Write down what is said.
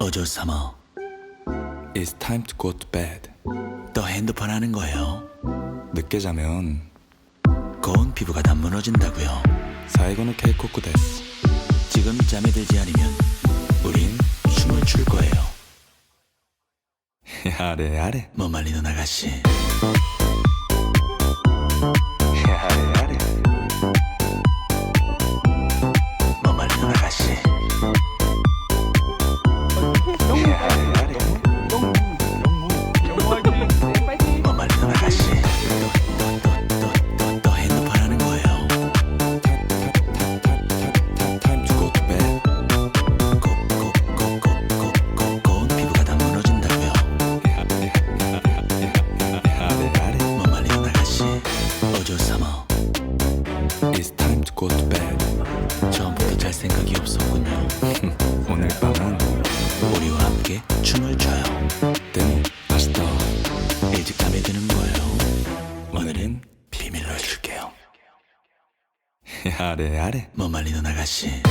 어조 삼아 It's time to go to bed. 또 핸드폰 하는 거예요. 늦게 자면 고운 피부가 다 무너진다고요. 사이고노 케이코쿠 데스. 지금 잠에 들지 않으면 우린 춤을 출 거예요. 야래 야래. 뭐 말리는 아가씨. 어조 삼아 It's time to go to bed. 처음부터 잘 생각이 없었군요. 오늘 밤은 우리와 함께 춤을 춰요. 데모 아시다. 일찍 잠에 드는 거예요. 오늘은 비밀로 해줄게요. 야래 야래. 뭐 말리는 아가씨.